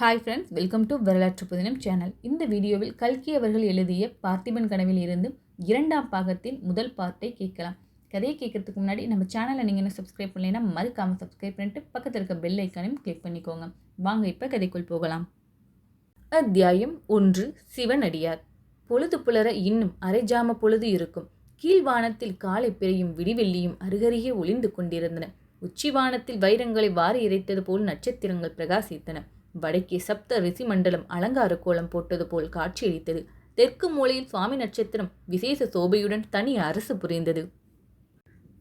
Hi friends welcome to வரலாற்று புதினம் channel இந்த வீடியோவில் கல்கி அவர்கள் எழுதிய பார்த்திபன் கனவில் இருந்து இரண்டாம் பாகத்தின் முதல் பார்ட்டை கேட்கலாம். கதையை கேட்கறதுக்கு முன்னாடி நம்ம சேனலை நீங்கள் என்ன சப்ஸ்கிரைப் பண்ணலைன்னா மறக்காமல் சப்ஸ்கிரைப் பண்ணிட்டு பக்கத்தில் இருக்க பெல் ஐக்கானையும் கிளிக் பண்ணிக்கோங்க. வாங்க இப்போ கதைக்குள் போகலாம். அத்தியாயம் ஒன்று சிவனடியார். பொழுது புலர இன்னும் அரைஜாம பொழுது இருக்கும். கீழ்வானத்தில் காலை பிறையும் விடிவெள்ளியும் அருகருகே ஒளிந்து கொண்டிருந்தன. உச்சிவானத்தில் வைரங்களை வாரி இறைத்தது போல் நட்சத்திரங்கள் பிரகாசித்தன. வடக்கே சப்த ரிஷி மண்டலம் அலங்கார கோலம் போட்டது போல் காட்சியளித்தது. தெற்கு மூலையில் சுவாமி நட்சத்திரம் விசேஷ சோபையுடன் தனி அரசு புரிந்தது.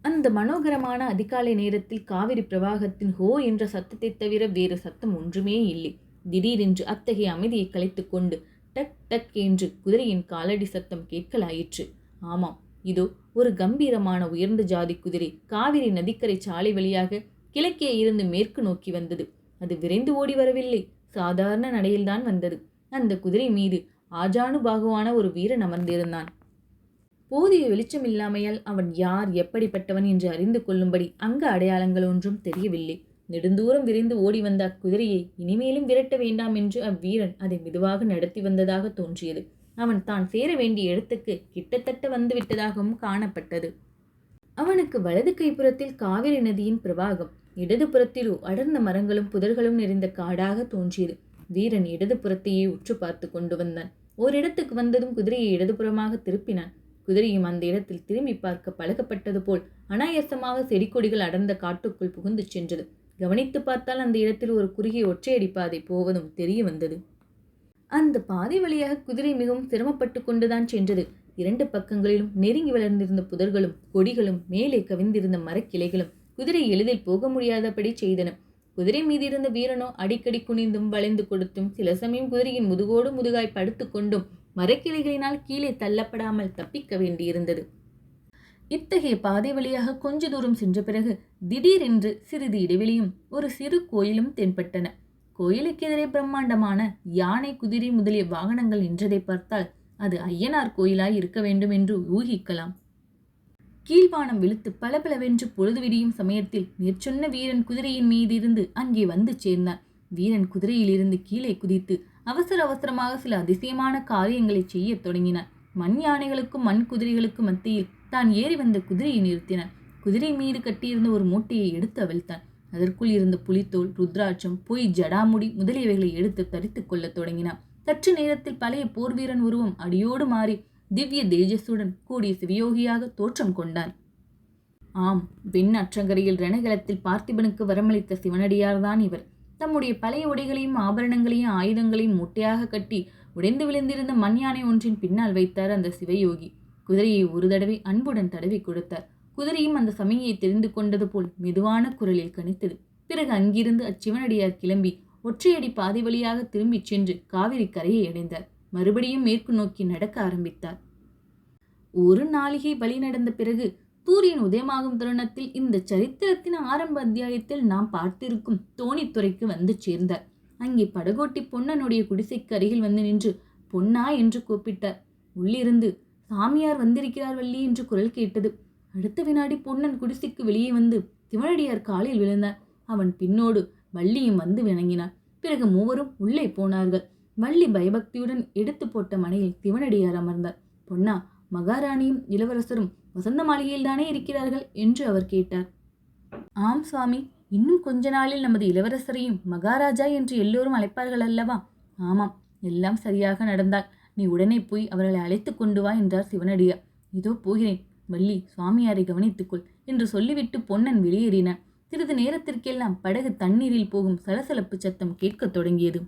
அந்த மனோகரமான அதிகாலை நேரத்தில் காவிரி பிரவாகத்தின் ஹோ என்ற சத்தத்தை தவிர வேறு சத்தம் ஒன்றுமே இல்லை. திடீரென்று அத்தகைய அமைதியை கலைத்து கொண்டு டக் டக் என்று குதிரையின் காலடி சத்தம் கேட்கலாயிற்று. ஆமாம் இதோ ஒரு கம்பீரமான உயர்ந்த ஜாதி குதிரை காவிரி நதிக்கரை சாலை வழியாக கிழக்கே இருந்து மேற்கு நோக்கி வந்தது. அது விரைந்து ஓடி வரவில்லை. சாதாரண நடையில்தான் வந்தது. அந்த குதிரை மீது ஆஜானுபாகுவான ஒரு வீரன் அமர்ந்திருந்தான். போதிய வெளிச்சம் இல்லாமையால் அவன் யார் எப்படிப்பட்டவன் என்று அறிந்து கொள்ளும்படி அங்கு அடையாளங்கள் ஒன்றும் தெரியவில்லை. நெடுந்தூரம் விரைந்து ஓடி வந்த அக்குதிரையை இனிமேலும் விரட்ட வேண்டாம் என்று அவ்வீரன் அதை மெதுவாக நடத்தி வந்ததாக தோன்றியது. அவன் தான் சேர வேண்டிய இடத்துக்கு கிட்டத்தட்ட வந்து விட்டதாகவும் காணப்பட்டது. அவனுக்கு வலது கைப்புறத்தில் காவிரி நதியின் பிரவாகம் இடது அடர்ந்த மரங்களும் புதர்களும் நிறைந்த காடாக தோன்றியது. வீரன் இடது புறத்தையே உற்று பார்த்து கொண்டு வந்தான். ஓரிடத்துக்கு வந்ததும் குதிரையை இடதுபுறமாக திருப்பினான். குதிரையும் அந்த இடத்தில் திரும்பி பார்க்க பழகப்பட்டது போல் அனாயசமாக செடிக்கொடிகள் அடர்ந்த காட்டுக்குள் புகுந்து சென்றது. கவனித்து பார்த்தால் அந்த இடத்தில் ஒரு குறுகிய ஒற்றையடி பாதை போவதும் தெரிய வந்தது. அந்த பாதை வழியாக குதிரை மிகவும் சிரமப்பட்டு கொண்டுதான் சென்றது. இரண்டு பக்கங்களிலும் நெருங்கி வளர்ந்திருந்த புதர்களும் கொடிகளும் மேலே கவிந்திருந்த மரக்கிளைகளும் குதிரை எளிதில் போக முடியாதபடி செய்தன. குதிரை மீதிருந்த வீரனோ அடிக்கடி குனிந்தும் வளைந்து கொடுத்தும் சில சமயம் குதிரையின் முதுகோடு முதுகாய் படுத்து கொண்டும் மரக்கிளைகளினால் கீழே தள்ளப்படாமல் தப்பிக்க வேண்டியிருந்தது. இத்தகைய பாதை வழியாக கொஞ்ச தூரம் சென்ற பிறகு திடீரென்று சிறிது இடைவெளியும் ஒரு சிறு கோயிலும் தென்பட்டன. கோயிலுக்கு எதிரே பிரம்மாண்டமான யானை குதிரை முதலிய வாகனங்கள் நின்றதை பார்த்தால் அது ஐயனார் கோயிலாய் இருக்க வேண்டும் என்று ஊகிக்கலாம். கீழ்வானம் விழுத்து பளபளவென்று பொழுது விடியும் சமயத்தில் மேற்சொன்ன வீரன் குதிரையின் மீதிருந்து அங்கே வந்து சேர்ந்தான். வீரன் குதிரையிலிருந்து கீழே குதித்து அவசர அவசரமாக சில அதிசயமான காரியங்களை செய்யத் தொடங்கினான். மண் யானைகளுக்கும் மண் குதிரைகளுக்கும் மத்தியில் தான் ஏறி வந்த குதிரையை நிறுத்தினான். குதிரை மீது கட்டியிருந்த ஒரு மூட்டையை எடுத்து அவிழ்த்தான். அதற்குள் இருந்த புலித்தோல் ருத்ராட்சம் பொய் ஜடாமுடி முதலியவைகளை எடுத்து தரித்து கொள்ளத் தொடங்கினான். சற்று நேரத்தில் பழைய போர் வீரன் உருவம் அடியோடு மாறி திவ்ய தேஜஸுடன் கூடிய சிவயோகியாக தோற்றம் கொண்டான். ஆம் வெண் அற்றங்கரையில் ரணகலத்தில் பார்த்திபனுக்கு வரமளித்த சிவனடியார்தான் இவர். தம்முடைய பழைய உடைகளையும் ஆபரணங்களையும் ஆயுதங்களையும் மூட்டையாக கட்டி உடைந்து விழுந்திருந்த மண் யானை ஒன்றின் பின்னால் வைத்தார் அந்த சிவயோகி. குதிரையை ஒரு தடவை அன்புடன் தடவி கொடுத்தார். குதிரையும் அந்த சமயை தெரிந்து கொண்டது போல் மெதுவான குரலில் கணித்தது. பிறகு அங்கிருந்து அச்சிவனடியார் கிளம்பி ஒற்றையடி பாதை வழியாக திரும்பிச் சென்று காவிரி கரையை அடைந்தார். மறுபடியும் மேற்கு நோக்கி நடக்க ஆரம்பித்தார். ஒரு நாளிகை வழி நடந்த பிறகு சூரியன் உதயமாகும் தருணத்தில் இந்த சரித்திரத்தின் ஆரம்ப அத்தியாயத்தில் நாம் பார்த்திருக்கும் தோணித்துறைக்கு வந்து சேர்ந்தார். அங்கே படகோட்டி பொன்னனுடைய குடிசைக்கு அருகில் வந்து நின்று பொன்னா என்று கூப்பிட்டார். உள்ளிருந்து சாமியார் வந்திருக்கிறார் வள்ளி என்று குரல் கேட்டது. அடுத்த வினாடி பொன்னன் குடிசைக்கு வெளியே வந்து திவனடியார் காலில் விழுந்தார். அவன் பின்னோடு வள்ளியும் வந்து விளங்கினார் பிறகு மூவரும் உள்ளே போனார்கள். வள்ளி பயபக்தியுடன் எடுத்து போட்ட மனையில் சிவனடியார் அமர்ந்தார். பொன்னா மகாராணியும் இளவரசரும் வசந்த மாளிகையில் தானே இருக்கிறார்கள்? என்று அவர் கேட்டார். ஆம் சுவாமி இன்னும் கொஞ்ச நாளில் நமது இளவரசரையும் மகாராஜா என்று எல்லோரும் அழைப்பார்கள் அல்லவா? ஆமாம் எல்லாம் சரியாக நடந்தால் நீ உடனே போய் அவர்களை அழைத்து கொண்டு வா என்றார் சிவனடியார். இதோ போகிறேன் வள்ளி சுவாமியாரை கவனித்துக்கொள் என்று சொல்லிவிட்டு பொன்னன் வெளியேறினான். சிறிது நேரத்திற்கெல்லாம் படகு தண்ணீரில் போகும் சலசலப்பு சத்தம் கேட்கத் தொடங்கியது.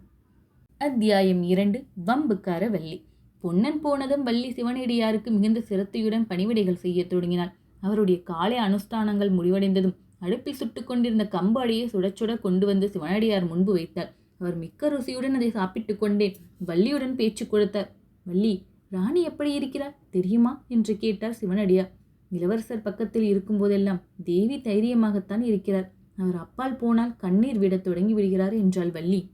அத்தியாயம் இரண்டு வம்புக்கார வள்ளி. பொன்னன் போனதும் வள்ளி சிவனடியாருக்கு மிகுந்த சிரத்தையுடன் பணிவிடைகள் செய்ய தொடங்கினாள். அவருடைய காலை அனுஷ்டானங்கள் முடிவடைந்ததும் அடுப்பில் சுட்டு கொண்டிருந்த கம்பு அடையை சுடச்சுட கொண்டு வந்து சிவனடியார் முன்பு வைத்தார். அவர் மிக்க ருசியுடன் அதை சாப்பிட்டு கொண்டே வள்ளியுடன் பேச்சு கொடுத்தார். வள்ளி ராணி எப்படி இருக்கிறார் தெரியுமா? என்று கேட்டார் சிவனடியார். இளவரசர் பக்கத்தில் இருக்கும்போதெல்லாம் தேவி தைரியமாகத்தான் இருக்கிறார். அவர் அப்பால் போனால் கண்ணீர் விடத் தொடங்கி விடுகிறார் என்றாள் வள்ளி.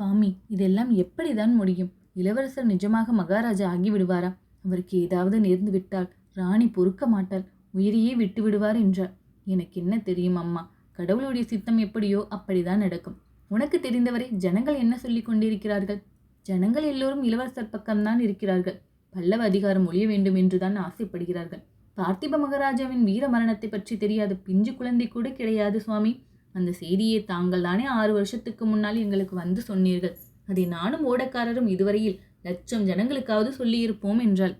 சுவாமி இதெல்லாம் எப்படிதான் முடியும்? இளவரசர் நிஜமாக மகாராஜா ஆகிவிடுவாரா? அவருக்கு ஏதாவது நேர்ந்து விட்டால் ராணி பொறுக்க மாட்டாள் உயிரையே விட்டு விடுவார் என்றார். எனக்கு என்ன தெரியும் அம்மா? கடவுளுடைய சித்தம் எப்படியோ அப்படிதான் நடக்கும். உனக்கு தெரிந்தவரை ஜனங்கள் என்ன சொல்லிக் கொண்டிருக்கிறார்கள்? ஜனங்கள் எல்லோரும் இளவரசர் பக்கம்தான் இருக்கிறார்கள். பல்லவ அதிகாரம் ஒழிய வேண்டும் என்றுதான் ஆசைப்படுகிறார்கள். பார்த்திப மகாராஜாவின் வீர மரணத்தை பற்றி தெரியாத பிஞ்சு குழந்தை கூட கிடையாது சுவாமி. அந்த செய்தியை தாங்கள் தானே ஆறு வருஷத்துக்கு முன்னால் எங்களுக்கு வந்து சொன்னீர்கள். அதை நானும் ஓடக்காரரும் இதுவரையில் லட்சம் ஜனங்களுக்காவது சொல்லியிருப்போம் என்றாள்.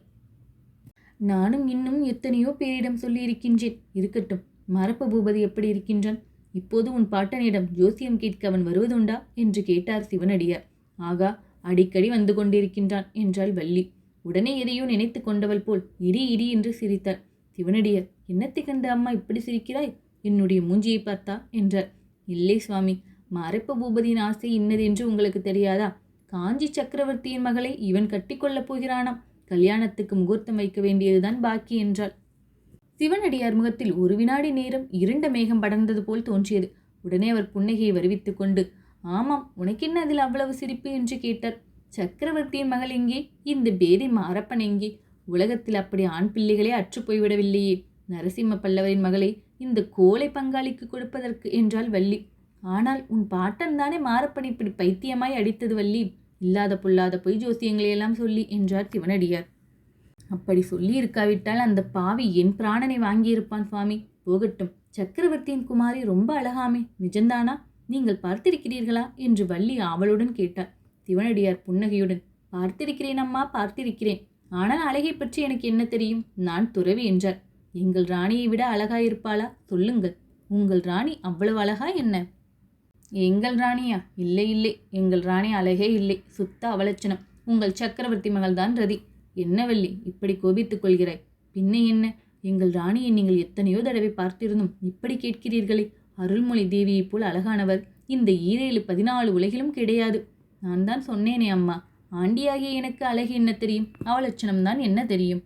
நானும் இன்னும் எத்தனையோ பேரிடம் சொல்லியிருக்கின்றேன். இருக்கட்டும் மரப்ப பூபதி எப்படி இருக்கின்றான்? இப்போது உன் பாட்டனிடம் ஜோசியம் கேட்க அவன் வருவதுண்டா? என்று கேட்டார் சிவனடியார். ஆகா அடிக்கடி வந்து கொண்டிருக்கின்றான் என்றாள் வள்ளி. உடனே எதையோ நினைத்து கொண்டவள் போல் இடி இடி என்று சிரித்தார் சிவனடியார் என்னத்தை கண்டு அம்மா இப்படி சிரிக்கிறாய்? என்னுடைய மூஞ்சியை பார்த்தா என்றார். இல்லை சுவாமி மறைப்பு பூபதியின் ஆசை இன்னதென்று உங்களுக்கு தெரியாதா? காஞ்சி சக்கரவர்த்தியின் மகளை இவன் கட்டிக்கொள்ளப் போகிறானாம். கல்யாணத்துக்கு முகூர்த்தம் வைக்க வேண்டியதுதான் பாக்கி என்றாள். சிவனடியார் முகத்தில் ஒரு வினாடி நேரம் இருண்ட மேகம் படர்ந்தது போல் தோன்றியது. உடனே அவர் புன்னகையை வருவித்துக் கொண்டு ஆமாம் உனக்கென்ன அதில் அவ்வளவு சிரிப்பு? என்று கேட்டார். சக்கரவர்த்தியின் மகள் எங்கே? இந்த பேதி மாரப்பன் எங்கே? உலகத்தில் அப்படி ஆண் பிள்ளைகளே அற்று போய்விடவில்லையே. நரசிம்ம பல்லவரின் மகளை இந்த கோலை பங்காளிக்கு கொடுப்பதற்கு என்றால் வள்ளி. ஆனால் உன் பாட்டன் தானே மாரப்பன் இப்படி பைத்தியமாய் அடித்தது வள்ளி. இல்லாத பொல்லாத பொய் ஜோசியங்களையெல்லாம் சொல்லி என்றார் சிவனடியார். அப்படி சொல்லி இருக்காவிட்டால் அந்த பாவி என் பிராணனை வாங்கியிருப்பான் சுவாமி. போகட்டும் சக்கரவர்த்தியின் குமாரி ரொம்ப அழகாமே. நிஜந்தானா நீங்கள் பார்த்திருக்கிறீர்களா? என்று வள்ளி ஆவலுடன் கேட்டார் சிவனடியார் புன்னகையுடன் பார்த்திருக்கிறேன் அம்மா பார்த்திருக்கிறேன். ஆனால் அழகை பற்றி எனக்கு என்ன தெரியும்? நான் துறவி என்றார். எங்கள் ராணியை விட அழகாயிருப்பாளா? சொல்லுங்கள். உங்கள் ராணி அவ்வளவு அழகா என்ன? எங்கள் ராணியா? இல்லை இல்லை. எங்கள் ராணி அழகே இல்லை. சுத்த அவலட்சணம். உங்கள் சக்கரவர்த்தி மகள்தான் ரதி. என்னவல்லி இப்படி கோபித்துக் கொள்கிறாய்? பின்ன என்ன? எங்கள் ராணியை நீங்கள் எத்தனையோ தடவை பார்த்திருந்தும் இப்படி கேட்கிறீர்களே. அருள்மொழி தேவியைப் போல் அழகானவர். இந்த ஈரேழு பதினாலு உலகிலும் கிடையாது. நான் தான் சொன்னேனே அம்மா. ஆண்டியாகிய எனக்கு அழகு என்ன தெரியும்? அவலட்சணம்தான் என்ன தெரியும்?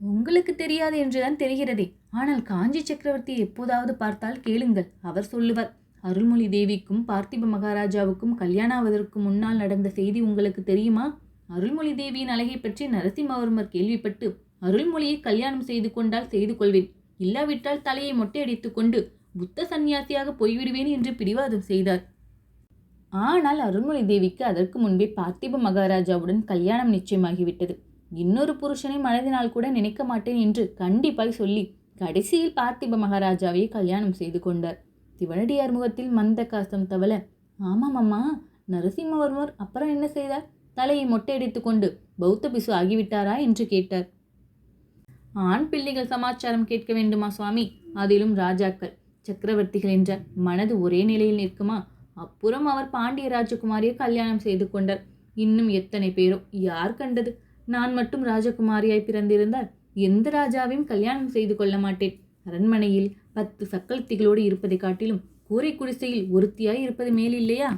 உங்களுக்கு தெரியாது என்றுதான் தெரிகிறதே. ஆனால் காஞ்சி சக்கரவர்த்தி எப்போதாவது பார்த்தால் கேளுங்கள் அவர் சொல்லுவார். அருள்மொழி தேவிக்கும் பார்த்திப மகாராஜாவுக்கும் கல்யாணாவதற்கு முன்னால் நடந்த செய்தி உங்களுக்கு தெரியுமா? அருள்மொழி தேவியின் அழகை பற்றி நரசிம்மவர்மர் கேள்விப்பட்டு அருள்மொழியை கல்யாணம் செய்து கொண்டால் செய்து கொள்வேன். இல்லாவிட்டால் தலையை மொட்டையடித்து கொண்டு புத்த சந்நியாசியாக போய்விடுவேன் என்று பிடிவாதம் செய்தார். ஆனால் அருள்மொழி தேவிக்கு அதற்கு முன்பே பார்த்திப மகாராஜாவுடன் கல்யாணம் நிச்சயமாகிவிட்டது. இன்னொரு புருஷனை மனதினால் கூட நினைக்க மாட்டேன் என்று கண்டிப்பாய் சொல்லி கடைசியில் பார்த்திப மகாராஜாவை கல்யாணம் செய்து கொண்டார். திவனடியார் முகத்தில் மந்த காசம் தவள ஆமாம் அம்மா நரசிம்மவர்மர் அப்புறம் என்ன செய்தார்? தலையை மொட்டையடித்து கொண்டு பௌத்த பிசு ஆகிவிட்டாரா? என்று கேட்டார். ஆண் பிள்ளைகள் சமாச்சாரம் கேட்க வேண்டுமா சுவாமி? அதிலும் ராஜாக்கள் சக்கரவர்த்திகள் என்ற மனது ஒரே நிலையில் நிற்குமா? அப்புறம் அவர் பாண்டிய ராஜகுமாரியை கல்யாணம் செய்து கொண்டார். இன்னும் எத்தனை பேரோ யார் கண்டது? நான் மட்டும் ராஜகுமாரியாய் பிறந்திருந்தால் எந்த ராஜாவையும் கல்யாணம் செய்து கொள்ள மாட்டேன். அரண்மனையில் பத்து சக்கலத்திகளோடு இருப்பதை காட்டிலும் கூரை குடிசையில் ஒருத்தியாய் இருப்பது மேல் இல்லையா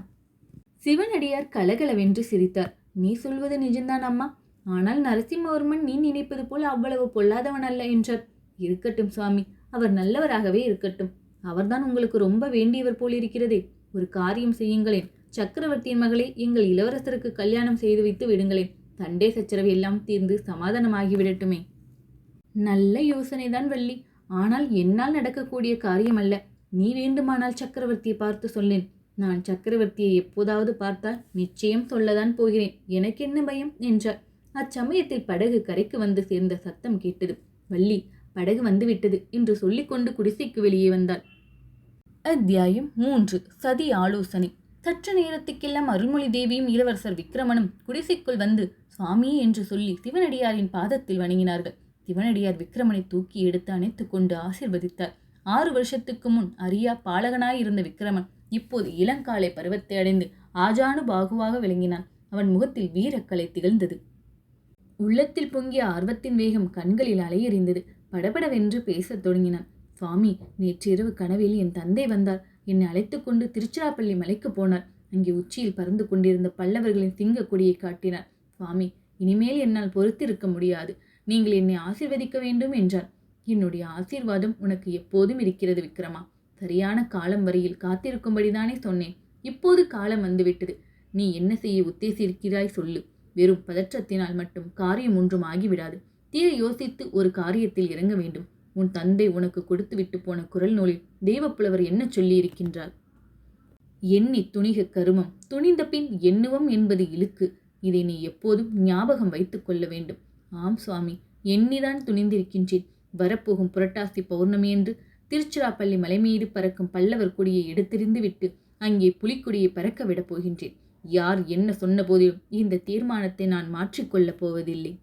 சிவனடியார் கலகலவென்று சிரித்தார். நீ சொல்வது நிஜம்தான் அம்மா. ஆனால் நரசிம்மவர்மன் நீ நினைப்பது போல் அவ்வளவு பொல்லாதவன் அல்ல என்றார். இருக்கட்டும் சுவாமி அவர் நல்லவராகவே இருக்கட்டும். அவர்தான் உங்களுக்கு ரொம்ப வேண்டியவர் போல் இருக்கிறதே. ஒரு காரியம் செய்யுங்களேன். சக்கரவர்த்தியின் மகளை எங்கள் இளவரசருக்கு கல்யாணம் செய்து வைத்து விடுங்களேன். சண்டே சச்சரவு எல்லாம் தீர்ந்து சமாதானமாகி விடட்டுமே நல்ல யோசனைதான் வள்ளி. ஆனால் என்னால் நடக்கக்கூடிய காரியம் அல்ல. நீ வேண்டுமானால் சக்கரவர்த்தியை பார்த்து சொல்லேன். நான் சக்கரவர்த்தியை எப்போதாவது பார்த்தால் நிச்சயம் சொல்லதான் போகிறேன். எனக்கு என்ன பயம்? என்றார் அச்சமயத்தில் படகு கரைக்கு வந்து சேர்ந்த சத்தம் கேட்டது. வள்ளி படகு வந்துவிட்டது என்று சொல்லிக்கொண்டு குடிசைக்கு வெளியே வந்தாள். அத்தியாயம் மூன்று. சதி ஆலோசனை. சற்று நேரத்துக்கெல்லாம் அருள்மொழி தேவியும் இளவரசர் விக்ரமனும் குடிசைக்குள் வந்து சுவாமி என்று சொல்லி சிவனடியாரின் பாதத்தில் வணங்கினார்கள். சிவனடியார் விக்ரமனை தூக்கி எடுத்து அணைத்து கொண்டு ஆசிர்வதித்தார். ஆறு வருஷத்துக்கு முன் அரியா பாலகனாயிருந்த விக்ரமன் இப்போது இளங்காலை பருவத்தை அடைந்து ஆஜானு பாகுவாக விளங்கினான். அவன் முகத்தில் வீரக்கலை திகழ்ந்தது. உள்ளத்தில் பொங்கிய ஆர்வத்தின் வேகம் கண்களில் அலையெறிந்தது. படபடவென்று பேசத் தொடங்கினான். சுவாமி நேற்றிரவு கனவில் என் தந்தை வந்தார். என்னை அழைத்து கொண்டு திருச்சிராப்பள்ளி மலைக்கு போனார். அங்கே உச்சியில் பறந்து கொண்டிருந்த பல்லவர்களின் திங்க கொடியை காட்டினார். சுவாமி இனிமேல் என்னால் பொறுத்திருக்க முடியாது. நீங்கள் என்னை ஆசிர்வதிக்க வேண்டும் என்றார். என்னுடைய ஆசீர்வாதம் உனக்கு எப்போதும் இருக்கிறது விக்ரமா. சரியான காலம் வரையில் காத்திருக்கும்படிதானே சொன்னேன். இப்போது காலம் வந்துவிட்டது. நீ என்ன செய்ய உத்தேசிருக்கிறாய் சொல்லு. வெறும் பதற்றத்தினால் மட்டும் காரியம் ஒன்றும் ஆகிவிடாது. தீர யோசித்து ஒரு காரியத்தில் இறங்க வேண்டும். உன் தந்தை உனக்கு கொடுத்து விட்டு போன குரல் நூலில் தெய்வப்புலவர் என்ன சொல்லியிருக்கின்றார்? எண்ணி துணிக கருமம். துணிந்த பின் எண்ணுவம் என்பது இழுக்கு. இதை நீ எப்போதும் ஞாபகம் வைத்துக் கொள்ள வேண்டும். ஆம் சுவாமி எண்ணிதான் துணிந்திருக்கின்றேன். வரப்போகும் புரட்டாசி பௌர்ணமியன்று திருச்சிராப்பள்ளி மலை மீது பறக்கும் பல்லவர் கொடியை எடுத்திருந்து விட்டு அங்கே புலிக்கொடியை பறக்க விடப் போகின்றேன். யார் என்ன சொன்ன போதிலும் இந்த தீர்மானத்தை நான் மாற்றிக்கொள்ளப் போவதில்லை.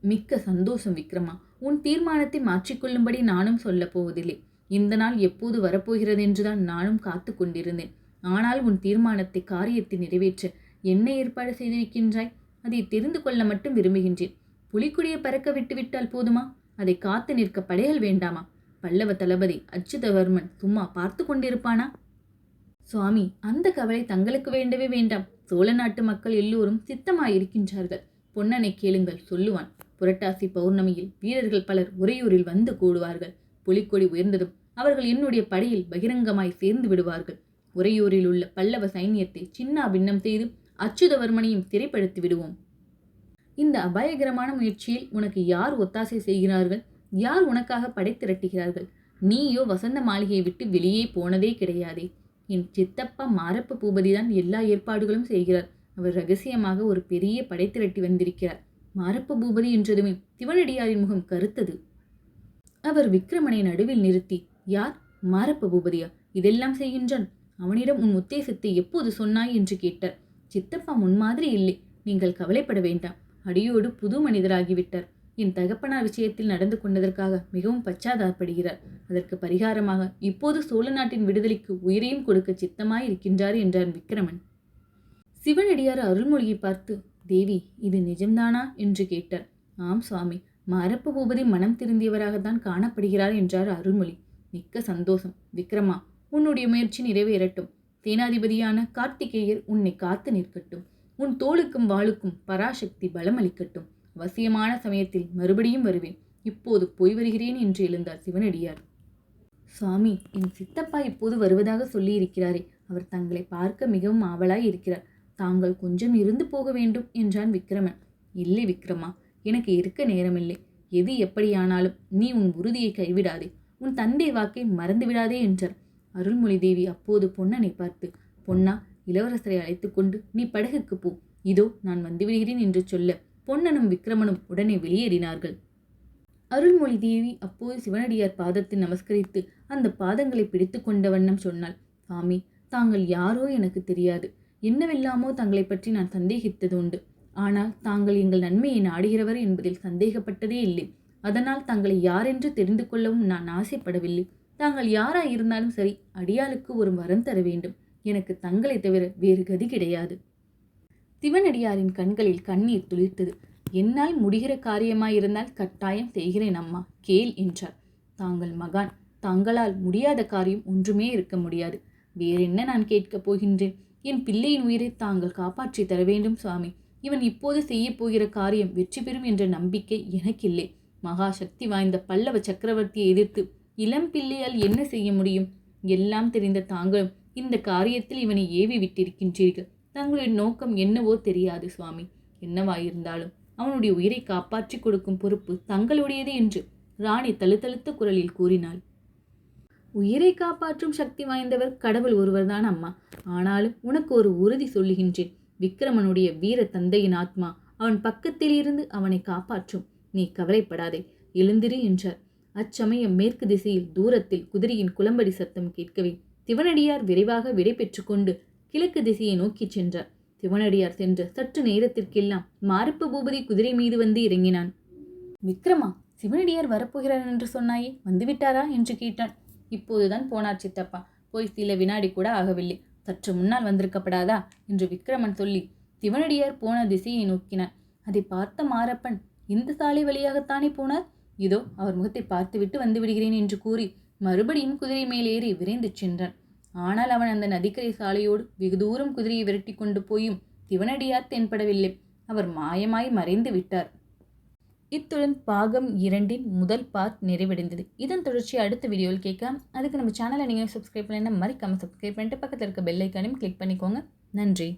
மிக்க சந்தோஷம் விக்ரமா. உன் தீர்மானத்தை மாற்றிக்கொள்ளும்படி நானும் சொல்லப் போவதில்லை இந்த நாள் எப்போது வரப்போகிறது என்றுதான் நானும் காத்து கொண்டிருந்தேன். ஆனால் உன் தீர்மானத்தை காரியத்தை நிறைவேற்ற என்ன ஏற்பாடு செய்திருக்கின்றாய்? அதை தெரிந்து கொள்ள மட்டும் விரும்புகின்றேன். புலிக்குடியை பறக்க விட்டுவிட்டால் போதுமா? அதை காத்து நிற்க படைகள் வேண்டாமா? பல்லவ தளபதி அச்சுதவர்மன் சும்மா பார்த்து கொண்டிருப்பானா? சுவாமி அந்த கவலை தங்களுக்கு வேண்டவே வேண்டாம். சோழ நாட்டு மக்கள் எல்லோரும் சித்தமாயிருக்கின்றார்கள். பொன்னனை கேளுங்கள் சொல்லுவான். புரட்டாசி பௌர்ணமியில் வீரர்கள் பலர் உறையூரில் வந்து கூடுவார்கள். புலிக்கொடி உயர்ந்ததும் அவர்கள் என்னுடைய படையில் பகிரங்கமாய் சேர்ந்து விடுவார்கள். உறையூரில் உள்ள பல்லவ சைன்யத்தை சின்னா பின்னம் செய்து அச்சுதவர்மனையும் சிறைப்படுத்தி விடுவோம். இந்த அபாயகரமான முயற்சியில் உனக்கு யார் ஒத்தாசை செய்கிறார்கள்? யார் உனக்காக படை திரட்டுகிறார்கள்? நீயோ வசந்த மாளிகையை விட்டு வெளியே போனதே கிடையாதே. என் சித்தப்பா மாரப்ப பூபதிதான் எல்லா ஏற்பாடுகளும் செய்கிறார். அவர் ரகசியமாக ஒரு பெரிய படை திரட்டி வந்திருக்கிறார். மாரப்ப பூபதி என்றதுமே சிவனடியாரின் முகம் கருத்தது. அவர் விக்ரமனை நடுவில் நிறுத்தி யார்? மாரப்ப பூபதியா? இதெல்லாம் செய்கின்றான். அவனிடம் உன் உத்தேசத்தை எப்போது சொன்னாய்? என்று கேட்டார். சித்தப்பா முன்மாதிரி இல்லை. நீங்கள் கவலைப்பட வேண்டாம். அடியோடு புது மனிதராகிவிட்டார். என் தகப்பனார் விஷயத்தில் நடந்து கொண்டதற்காக மிகவும் பச்சாதாரப்படுகிறார் அதற்கு பரிகாரமாக இப்போது சோழ நாட்டின் விடுதலைக்கு உயிரையும் கொடுக்க சித்தமாய் இருக்கின்றார் என்றான் விக்ரமன். சிவனடியார் அருள்மொழியை பார்த்து தேவி இது நிஜம்தானா? என்று கேட்டார். ஆம் சுவாமி. மரப்பு பூபதி மனம் திருந்தியவராகத்தான் காணப்படுகிறார் என்றார் அருள்மொழி. மிக்க சந்தோஷம். விக்ரமா உன்னுடைய முயற்சி நிறைவேறட்டும். சேனாதிபதியான கார்த்திகேயர் உன்னை காத்து நிற்கட்டும். உன் தோளுக்கும் வாளுக்கும் பராசக்தி பலமளிக்கட்டும். அவசியமான சமயத்தில் மறுபடியும் வருவேன். இப்போது போய் வருகிறேன் என்று எழுந்தார் சிவனடியார். சுவாமி என் சித்தப்பா இப்போது வருவதாக சொல்லியிருக்கிறாரே. அவர் தங்களை பார்க்க மிகவும் ஆவலாய் இருக்கிறார் தாங்கள் கொஞ்சம் இருந்து போக வேண்டும் என்றான் விக்ரமன். இல்லை விக்ரமா எனக்கு இருக்க நேரமில்லை. எது எப்படியானாலும் நீ உன் உறுதியை கைவிடாதே. உன் தந்தை வாக்கை மறந்து விடாதே என்றார். அருள்மொழி தேவி அப்போது பொன்னனை பார்த்து பொன்னா இளவரசரை அழைத்து கொண்டு நீ படகுக்கு போ. இதோ நான் வந்துவிடுகிறேன் என்று சொல்ல பொன்னனும் விக்ரமனும் உடனே வெளியேறினார்கள். அருள்மொழி தேவி அப்போது சிவனடியார் பாதத்தில் நமஸ்கரித்து அந்த பாதங்களை பிடித்து கொண்ட வண்ணம் சொன்னாள். சாமி தாங்கள் யாரோ எனக்கு தெரியாது. என்னவெல்லாமோ தங்களை பற்றி நான் சந்தேகித்தது உண்டு. ஆனால் தாங்கள் எங்கள் நன்மையை நாடுகிறவர் என்பதில் சந்தேகப்பட்டதே இல்லை. அதனால் தங்களை யாரென்று தெரிந்து கொள்ளவும் நான் ஆசைப்படவில்லை. தாங்கள் யாராக இருந்தாலும் சரி அடியாளுக்கு ஒரு வரம் தர வேண்டும். எனக்கு தங்களை தவிர வேறு கதி கிடையாது. சிவனடியாரின் கண்களில் கண்ணீர் துளிர்த்தது. என்னால் முடிகிற காரியமாயிருந்தால் கட்டாயம் செய்கிறேன் அம்மா கேள் என்றார். தாங்கள் மகான். தாங்களால் முடியாத காரியம் ஒன்றுமே இருக்க முடியாது. வேறென்ன நான் கேட்கப் போகின்றேன்? என் பிள்ளையின் உயிரை தாங்கள் காப்பாற்றி தர வேண்டும் சுவாமி. இவன் இப்போது செய்ய போகிற காரியம் வெற்றி பெறும் என்ற நம்பிக்கை எனக்கில்லை. மகா சக்தி வாய்ந்த பல்லவ சக்கரவர்த்தியை எதிர்த்து இளம் பிள்ளையால் என்ன செய்ய முடியும்? எல்லாம் தெரிந்த தாங்களும் இந்த காரியத்தில் இவனை ஏவி விட்டிருக்கின்றீர்கள். தங்களின் நோக்கம் என்னவோ தெரியாது சுவாமி. என்னவாயிருந்தாலும் அவனுடைய உயிரை காப்பாற்றி கொடுக்கும் பொறுப்பு தங்களுடையது என்று ராணி தழுத்தழுத்த குரலில் கூறினாள். உயிரை காப்பாற்றும் சக்தி வாய்ந்தவர் கடவுள் ஒருவர்தான் அம்மா. ஆனாலும் உனக்கு ஒரு உறுதி சொல்லுகின்றேன். விக்ரமனுடைய வீர தந்தையின் ஆத்மா அவன் பக்கத்தில் இருந்து அவனை காப்பாற்றும். நீ கவலைப்படாதே எழுந்திரு என்றார். அச்சமயம் மேற்கு திசையில் தூரத்தில் குதிரையின் குளம்படி சத்தம் கேட்கவே சிவனடியார் விரைவாக விடை கொண்டு கிழக்கு திசையை நோக்கிச் சென்றார். சிவனடியார் சென்ற சற்று நேரத்திற்கெல்லாம் மாரப்ப பூபதி குதிரை மீது வந்து இறங்கினான். விக்ரமா சிவனடியார் வரப்போகிறார் என்று சொன்னாயே வந்துவிட்டாரா? என்று கேட்டான். இப்போதுதான் போனார் சித்தப்பா. போய் சில வினாடி கூட ஆகவில்லை. சற்று முன்னால் வந்திருக்கப்படாதா? என்று விக்ரமன் சொல்லி சிவனடியார் போன திசையை நோக்கினார். அதை பார்த்த மாரப்பன் இந்த சாலை வழியாகத்தானே போனார்? இதோ அவர் முகத்தை பார்த்துவிட்டு வந்து விடுகிறேன் என்று கூறி மறுபடியும் குதிரை மேலேறி விரைந்து சென்றான். ஆனால் அவன் அந்த நதிக்கரை சாலையோடு வெகு தூரம் குதிரையை விரட்டி கொண்டு போயும் சிவனடியார் தென்படவில்லை. அவர் மாயமாய் மறைந்து விட்டார். இத்துடன் பாகம் இரண்டின் முதல் பார்ட் நிறைவடைந்தது. இதன் தொடர்ச்சி அடுத்த வீடியோவில் கேட்க அதுக்கு நம்ம சேனலை நீங்கள் சப்ஸ்கிரைப் பண்ணலைன்னா மறக்காமல் சப்ஸ்கிரைப் பண்ணிட்டு பக்கத்தில் இருக்க பெல் ஐக்கானையும் கிளிக் பண்ணிக்கோங்க. நன்றி.